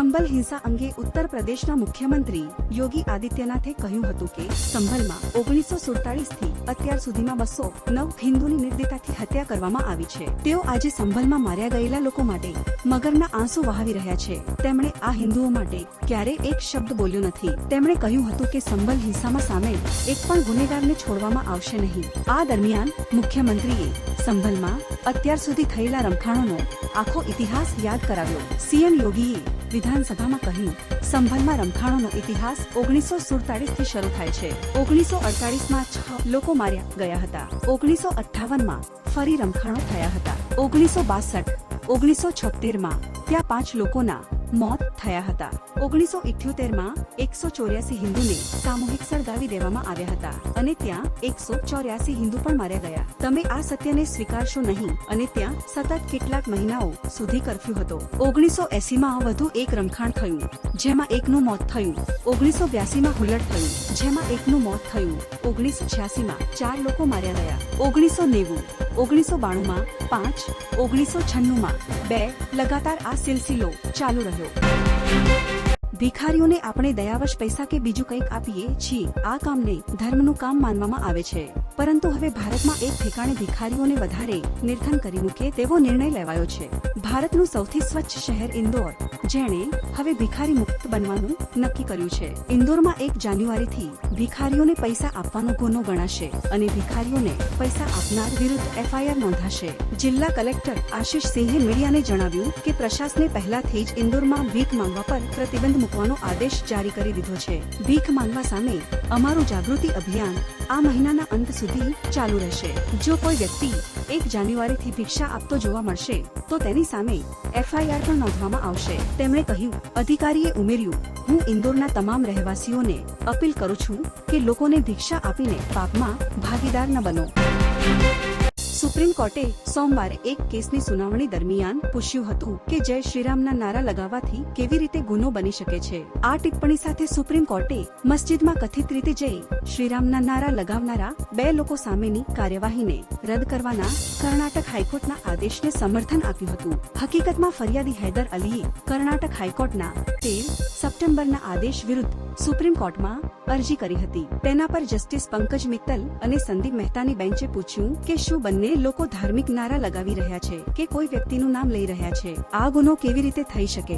સંભલ હિંસા અંગે ઉત્તર પ્રદેશના મુખ્યમંત્રી યોગી આદિત્યનાથે કહ્યું હતું કે સંભલમાં ઓગણીસો સુડતાલીસથી અત્યાર સુધીમાં બસો નવ હિન્દુની નિર્દયતાથી હત્યા કરવામાં આવી છે. તેઓ આજે સંભલમાં માર્યા ગયેલા લોકો માટે મગરના આંસુ વહાવી રહ્યા છે. તેમણે આ હિન્દુઓ માટે ક્યારે એક શબ્દ બોલ્યો નથી. તેમણે કહ્યું હતું કે સંભલ હિંસામાં સામેલ એક પણ ગુનેગારને છોડવામાં આવશે નહીં. આ દરમિયાન મુખ્યમંત્રીએ સંભલમાં અત્યાર સુધી થયેલા રમખાણોનો આખો ઇતિહાસ યાદ કરાવ્યો. સીએમ યોગીએ વિધાનસભામાં કહ્યું, સંભલમાં રમખાણોનો ઇતિહાસ ઓગણીસો સુડતાલીસથી શરૂ થાય છે. ઓગણીસો અડતાલીસમાં છ લોકો માર્યા ગયા હતા. ઓગણીસો અઠ્ઠાવનમાં ફરી રમખાણો થયા હતા. ઓગણીસો બાસઠ, ઓગણીસો છોતેરમાં ત્યાં પાંચ લોકોના મોત થયા હતા. ઓગણીસો માં એકસો ચોર્યાસી હિન્દુને સામૂહિક સળગાવી દેવામાં આવ્યા હતા અને ત્યાં એકસો ચોર્યાસી હિન્દુ પણ માર્યા ગયા. તમે આ સત્યને સ્વીકારશો નહીં અને ત્યાં સતત કેટલાક મહિનાઓ સુધી કરફ્યુ હતો. ઓગણીસો માં વધુ એક રમખાણ થયું, જેમાં એકનું મોત થયું. ઓગણીસો માં હુલ્લડ થયું, જેમાં એકનું મોત થયું. ઓગણીસો માં ચાર લોકો માર્યા ગયા. ઓગણીસો નેવું, ઓગણીસો બાણું માં પાંચ, ઓગણીસો છન્નું માં બે. લગાતાર આ સિલસિલો ચાલુ રહ્યો. Música ભિખારીઓને આપણે દયાવશ પૈસા કે બીજું કંઈક આપીએ છીએ, આ કામને ધર્મનું કામ માનવામાં આવે છે. પરંતુ હવે ભારતમાં એક ઠેકાણે ભિખારીઓને વધારે નિર્ધન કરી મૂકે તેવો નિર્ણય લેવાયો છે. ભારતનું સૌથી સ્વચ્છ શહેર ઇન્દોર, જેણે હવે ભિખારી મુક્ત બનવાનું નક્કી કર્યું છે. ઇન્દોરમાં એક જાન્યુઆરીથી ભિખારીઓને પૈસા આપવાનો ગુનો ગણાશે અને ભિખારીઓને પૈસા આપનાર વિરુદ્ધ એફઆઈઆર નોંધાશે. જિલ્લા કલેક્ટર આશિષ સિંહે મીડિયાને જણાવ્યું કે પ્રશાસને પહેલાથી જ ઇન્દોરમાં ભીખ માંગવા પર પ્રતિબંધ મૂકવાનો આદેશ જારી કરી દીધો છે. ભીખ માંગવા સામે અમારું જાગૃતિ અભિયાન આ મહિનાના અંત સુધી ચાલુ રહેશે. જો કોઈ વ્યક્તિ એક જાન્યુઆરીથી ભિક્ષા આપતો જોવા મળશે, તો તેની સામે એફઆઈઆર પણ નોંધવામાં આવશે. તેમણે કહ્યું, અધિકારીએ ઉમેર્યું, હું ઇન્દોરના તમામ રહેવાસીઓને અપીલ કરું છું કે લોકોને ભિક્ષા આપીને પાપમાં ભાગીદાર ન બનો. સુપ્રીમ કોર્ટે સોમવારે એક કેસની સુનાવણી દરમિયાન પૂછ્યું હતું કે જય શ્રીરામના નારા લગાવવાથી કેવી રીતે ગુનો બની શકે છે. આ ટિપ્પણી સાથે સુપ્રીમ કોર્ટે મસ્જિદમાં કથિત રીતે જય શ્રીરામના નારા લગાવનારા બે લોકો સામેની કાર્યવાહીને રદ કરવાના કર્ણાટક હાઈકોર્ટના આદેશને સમર્થન આપ્યું હતું. હકીકતમાં ફરિયાદી હૈદર અલીએ કર્ણાટક હાઈકોર્ટના તેર સપ્ટેમ્બરના આદેશ વિરુદ્ધ સુપ્રીમ કોર્ટમાં અરજી કરી હતી. તેના પર જસ્ટિસ પંકજ મિત્તલ અને સંદીપ મહેતાની બેન્ચે પૂછ્યું કે શું બંને લોકો ધાર્મિક નારા લગાવી રહ્યા છે કે કોઈ વ્યક્તિનું નામ લઈ રહ્યા છે. આ ગુનો કેવી રીતે થઈ શકે?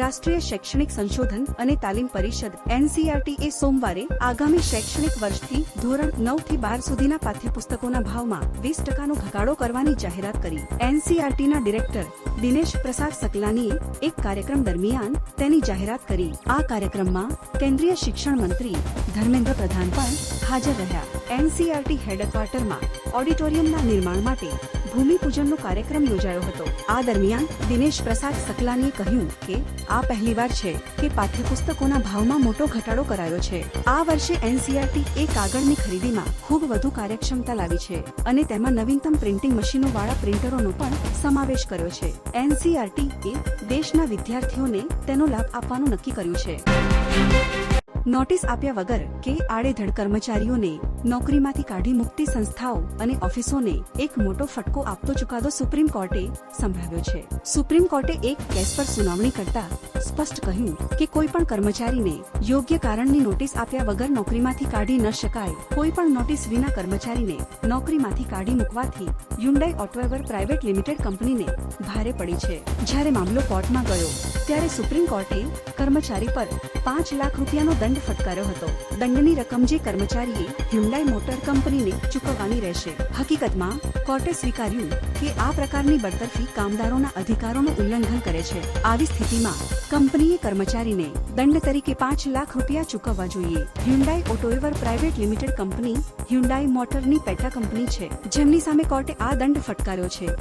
રાષ્ટ્રીય શૈક્ષણિક સંશોધન અને તાલીમ પરિષદ એનસીઆરટી એ સોમવારે આગામી શૈક્ષણિક વર્ષથી ધોરણ નવથી બાર સુધીના પાઠ્યપુસ્તકોના ભાવમાં વીસ ટકાનો ઘટાડો કરવાની જાહેરાત કરી. એનસીઆરટીના ડિરેક્ટર દિનેશ પ્રસાદ સકલાનીએ એક કાર્યક્રમ દરમિયાન તેની જાહેરાત કરી. આ કાર્યક્રમમાં કેન્દ્રીય શિક્ષણ મંત્રી ધર્મેન્દ્ર પ્રધાન પણ હાજર રહ્યા. એનસીઆરટી હેડક્વાર્ટરમાં ઓડિટોરિયમના નિર્માણ માટે ભૂમિપૂજનનો કાર્યક્રમ યોજાયો હતો. આ દરમિયાન દિનેશ પ્રસાદ સકલાનીએ કહ્યું કે, આ પહેલીવાર છે કે પાઠ્યપુસ્તકોના ભાવમાં મોટો ઘટાડો કરાયો છે. આ વર્ષે એનસીઆરટી એ કાગળની ખરીદીમાં ખૂબ વધુ કાર્યક્ષમતા લાવી છે અને તેમાં નવીનતમ પ્રિન્ટિંગ મશીનો વાળા પ્રિન્ટરોનો પણ સમાવેશ કર્યો છે. એનસીઆરટી એ દેશના વિદ્યાર્થીઓને તેનો લાભ આપવાનું નક્કી કર્યું છે. નોટિસ આપ્યા વગર કે આડેધડ કર્મચારીઓને નોકરીમાંથી કાઢી મુક્તિ સંસ્થાઓ અને ઓફિસોને એક મોટો ફટકો આપતો ચુકાદો સુપ્રીમ કોર્ટે સંભળાવ્યો છે. સુપ્રીમ કોર્ટે એક કેસ પર સુનાવણી કરતા સ્પષ્ટ કહ્યું કે કોઈ પણ કર્મચારીને યોગ્ય કારણની નોટિસ આપ્યા વગર નોકરીમાંથી કાઢી ન શકાય. કોઈ પણ નોટિસ વિના કર્મચારીને નોકરીમાંથી કાઢી મૂકવાથી યુન્ડાઈ ઓટોએવર પ્રાઇવેટ લિમિટેડ કંપનીને ભારે પડી છે. જ્યારે મામલો કોર્ટમાં ગયો, ત્યારે સુપ્રીમ કોર્ટે કર્મચારી પર પાંચ લાખ રૂપિયાનો દંડ ફટકાર્યો હતો. દંડની રકમ જે કર્મચારીએ હ્યુન્ડાઈ મોટર કંપનીને ચૂકવવાની રહેશે. હકીકતમાં, કોર્ટે સ્વીકાર્યું કે આ પ્રકારની બળતરફી કામદારોના અધિકારોનું ઉલ્લંઘન કરે છે. આવી સ્થિતિમાં, કંપનીએ કર્મચારીને દંડ તરીકે પાંચ લાખ રૂપિયા ચૂકવવા જોઈએ. Hyundai AutoEver private limited company Hyundai મોટરની પેટા કંપની છે, જેમની સામે કોર્ટે આ દંડ ફટકાર્યો છે.